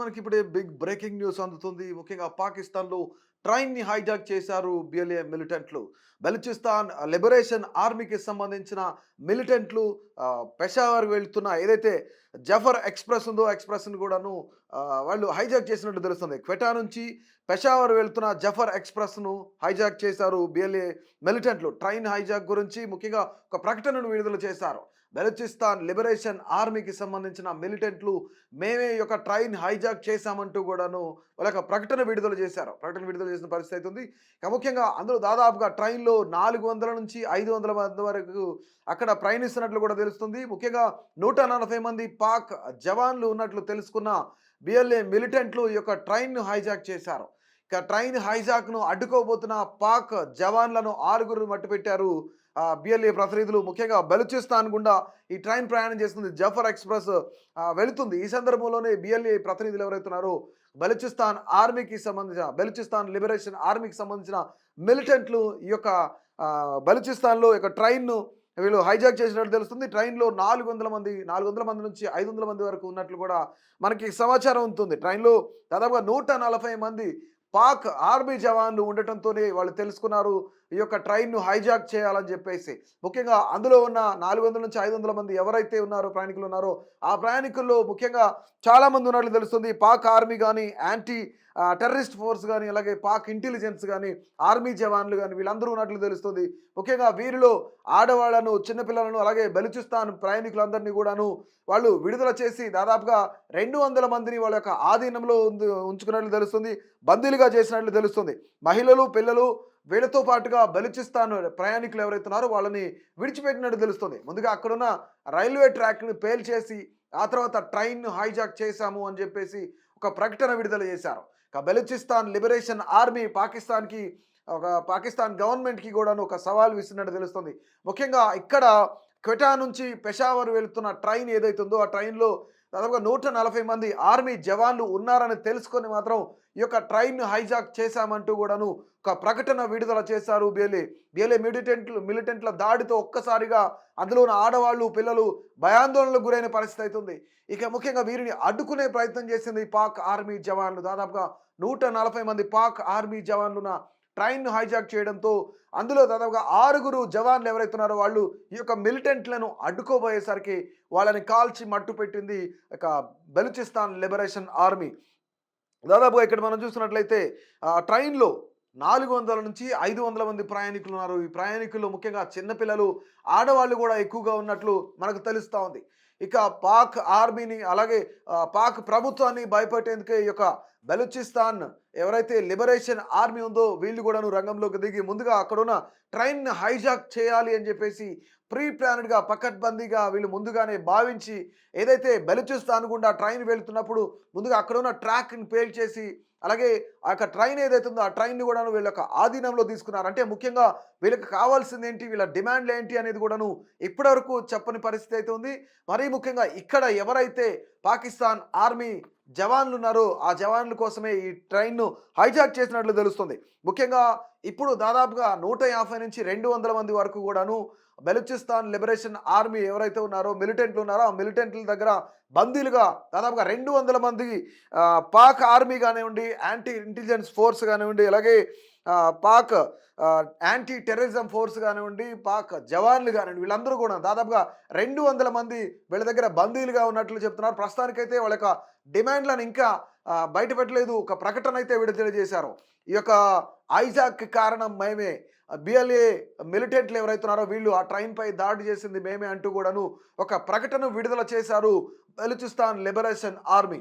మనకి ఇప్పుడే big breaking news అందుతుంది. ముఖ్యంగా పాకిస్తాన్లో ట్రైన్ని హైజాక్ చేశారు బిఎల్ఏ మిలిటెంట్లు. బెలుచిస్తాన్ లిబరేషన్ ఆర్మీకి సంబంధించిన మిలిటెంట్లు పెషావర్ వెళ్తున్న ఏదైతే జఫర్ ఎక్స్ప్రెస్ ఉందో ఎక్స్ప్రెస్ని కూడాను వాళ్ళు హైజాక్ చేసినట్టు తెలుస్తుంది. క్వెటా నుంచి పెషావర్ వెళ్తున్న జఫర్ ఎక్స్ప్రెస్ను హైజాక్ చేశారు బిఎల్ఏ మిలిటెంట్లు. ట్రైన్ హైజాక్ గురించి ముఖ్యంగా ఒక ప్రకటనను విడుదల చేశారు. బెలూచిస్తాన్ లిబరేషన్ ఆర్మీకి సంబంధించిన మిలిటెంట్లు మేమే యొక్క ట్రైన్ హైజాక్ చేశామంటూ కూడాను వాళ్ళ యొక్క ప్రకటన విడుదల చేశారు. ప్రకటన విడుదల చేసిన పరిస్థితి అయితే ఉంది. ఇక ముఖ్యంగా అందులో దాదాపుగా ట్రైన్లో నాలుగు వందల నుంచి ఐదు వందల మంది వరకు అక్కడ ప్రయాణిస్తున్నట్లు కూడా తెలుస్తుంది. ముఖ్యంగా నూట నలభై మంది పాక్ జవాన్లు ఉన్నట్లు తెలుసుకున్న బిఎల్ఏ మిలిటెంట్లు ఈ యొక్క ట్రైన్ను హైజాక్ చేశారు. ట్రైన్ హైజాక్ను అడ్డుకోబోతున్న పాక్ జవాన్లను ఆరుగురు మట్టుపెట్టారు. బిఎల్ఏ ప్రతినిధులు ముఖ్యంగా బెలుచిస్తాన్ గుండా ఈ ట్రైన్ ప్రయాణం చేస్తుంది. జఫర్ ఎక్స్ప్రెస్ వెళుతుంది. ఈ సందర్భంలోనే బిఎల్ఏ ప్రతినిధులు ఎవరైతున్నారో బెలుచిస్తాన్ ఆర్మీకి సంబంధించిన బెలుచిస్తాన్ లిబరేషన్ ఆర్మీకి సంబంధించిన మిలిటెంట్లు ఈ యొక్క బలుచిస్తాన్లో బెలుచిస్తాన్లో యొక్క ట్రైన్ను వీళ్ళు హైజాక్ చేసినట్టు తెలుస్తుంది. ట్రైన్లో నాలుగు వందల మంది నాలుగు వందల మంది నుంచి ఐదు వందల మంది వరకు ఉన్నట్లు కూడా మనకి సమాచారం ఉంటుంది. ట్రైన్లో దాదాపుగా నూట నలభై మంది పాక్ ఆర్మీ జవాన్లు ఉండటంతోనే వాళ్ళు తెలుసుకున్నారు. ఈ యొక్క ట్రైన్ను హైజాక్ చేయాలని చెప్పేసి. ముఖ్యంగా అందులో ఉన్న నాలుగు వందల నుంచి ఐదు వందల మంది ఎవరైతే ఉన్నారో ప్రయాణికులు ఉన్నారో ఆ ప్రయాణికుల్లో ముఖ్యంగా చాలామంది ఉన్నట్లు తెలుస్తుంది. పాక్ ఆర్మీ కానీ యాంటీ టెర్రరిస్ట్ ఫోర్స్ కానీ అలాగే పాక్ ఇంటెలిజెన్స్ కానీ ఆర్మీ జవాన్లు కానీ వీళ్ళందరూ ఉన్నట్లు తెలుస్తుంది. ముఖ్యంగా వీరిలో ఆడవాళ్ళను చిన్నపిల్లలను అలాగే బెలుచిస్తాన్ ప్రయాణికులందరినీ కూడాను వాళ్ళు విడుదల చేసి దాదాపుగా రెండు వందల మందిని వాళ్ళ యొక్క ఆధీనంలో ఉందు- ఉంచుకున్నట్లు తెలుస్తుంది. బందీలుగా చేసినట్లు తెలుస్తుంది. మహిళలు పిల్లలు వీళ్ళతో పాటుగా బెలుచిస్తాన్ ప్రయాణికులు ఎవరైతున్నారో వాళ్ళని విడిచిపెట్టినట్టు తెలుస్తుంది. ముందుగా అక్కడున్న రైల్వే ట్రాక్ని పేల్చేసి ఆ తర్వాత ట్రైన్ హైజాక్ చేశాము అని చెప్పేసి ఒక ప్రకటన విడుదల చేశారు. ఇక బెలుచిస్తాన్ లిబరేషన్ ఆర్మీ పాకిస్తాన్కి ఒక పాకిస్తాన్ గవర్నమెంట్కి కూడా ఒక సవాల్ విసిరినట్టు తెలుస్తుంది. ముఖ్యంగా ఇక్కడ క్వెటా నుంచి పెషావర్ వెళుతున్న ట్రైన్ ఏదైతుందో ఆ ట్రైన్లో దాదాపుగా నూట నలభై మంది ఆర్మీ జవాన్లు ఉన్నారని తెలుసుకొని మాత్రం ఈ యొక్క ట్రైన్ను హైజాక్ చేశామంటూ కూడాను ఒక ప్రకటన విడుదల చేశారు బిఎల్ఏ. బిఎల్ఏ మిలిటెంట్లు మిలిటెంట్ల దాడితో ఒక్కసారిగా అందులో ఉన్న ఆడవాళ్ళు పిల్లలు భయాందోళనలకు గురైన పరిస్థితి అవుతుంది ఇక ముఖ్యంగా వీరిని అడ్డుకునే ప్రయత్నం చేసింది పాక్ ఆర్మీ జవాన్లు. దాదాపుగా నూట నలభై మంది పాక్ ఆర్మీ జవాన్లున్న ట్రైన్ను హైజాక్ చేయడంతో అందులో దాదాపుగా ఆరుగురు జవాన్లు ఎవరైతే ఉన్నారో వాళ్ళు ఈ యొక్క మిలిటెంట్లను అడ్డుకోబోయేసరికి వాళ్ళని కాల్చి మట్టు పెట్టింది ఒక బెలుచిస్తాన్ లిబరేషన్ ఆర్మీ. దాదాపుగా ఇక్కడ మనం చూస్తున్నట్లయితే ట్రైన్లో నాలుగు వందల నుంచి ఐదు వందల మంది ప్రయాణికులు ఉన్నారు ఈ ప్రయాణికులు ముఖ్యంగా చిన్నపిల్లలు ఆడవాళ్ళు కూడా ఎక్కువగా ఉన్నట్లు మనకు తెలుస్తూ ఉంది. ఇక పాక్ ఆర్మీని అలాగే పాక్ ప్రభుత్వాన్ని భయపెట్టేందుకే ఈ యొక్క బెలుచిస్తాన్ ఎవరైతే లిబరేషన్ ఆర్మీ ఉందో వీళ్ళు కూడాను రంగంలోకి దిగి ముందుగా అక్కడున్న ట్రైన్ హైజాక్ చేయాలి అని చెప్పేసి ప్రీ ప్లానెడ్గా పకడ్బందీగా వీళ్ళు ముందుగానే భావించి ఏదైతే బెలుచిస్తాన్ గుండా ట్రైన్ వెళ్తున్నప్పుడు ముందుగా అక్కడున్న ట్రాక్ని పేల్చేసి అలాగే ఆ యొక్క ట్రైన్ ఏదైతే ఉందో ఆ ట్రైన్ని కూడాను వీళ్ళ యొక్క ఆధీనంలో తీసుకున్నారు. అంటే ముఖ్యంగా వీళ్ళకి కావాల్సింది ఏంటి వీళ్ళ డిమాండ్లు ఏంటి అనేది కూడాను ఇప్పటివరకు చెప్పని పరిస్థితి అయితే ఉంది. మరీ ముఖ్యంగా ఇక్కడ ఎవరైతే పాకిస్తాన్ ఆర్మీ జవాన్లు ఉన్నారో ఆ జవాన్ల కోసమే ఈ ట్రైన్ను హైజాక్ చేసినట్లు తెలుస్తుంది. ముఖ్యంగా ఇప్పుడు దాదాపుగా నూట యాభై నుంచి రెండు వందల మంది వరకు కూడాను బెలుచిస్తాన్ లిబరేషన్ ఆర్మీ ఎవరైతే ఉన్నారో మిలిటెంట్లు ఉన్నారో ఆ మిలిటెంట్ల దగ్గర బందీలుగా దాదాపుగా రెండు వందల మంది పాక్ ఆర్మీ కానివ్వండి యాంటీ ఇంటెలిజెన్స్ ఫోర్స్ కానివ్వండి అలాగే పాక్ యాంటీ టెర్రరిజం ఫోర్స్ కానివ్వండి పాక్ జవాన్లు కానివ్వండి వీళ్ళందరూ కూడా దాదాపుగా రెండు వందల మంది వీళ్ళ దగ్గర బందీలుగా ఉన్నట్లు చెప్తున్నారు. ప్రస్తుతానికైతే వాళ్ళ యొక్క డిమాండ్లను ఇంకా బయటపెట్టలేదు బయట పెట్టలేదు. ఒక ప్రకటన అయితే విడుదల చేశారు. ఈ యొక్క ఐజాక్ కారణం మేమే. బిఎల్ఏ మిలిటెంట్లు ఎవరైతున్నారో వీళ్ళు ఆ ట్రైన్పై దాడి చేసింది మేమే అంటూ కూడాను ఒక ప్రకటన విడుదల చేశారు బెలుచిస్తాన్ లిబరేషన్ ఆర్మీ.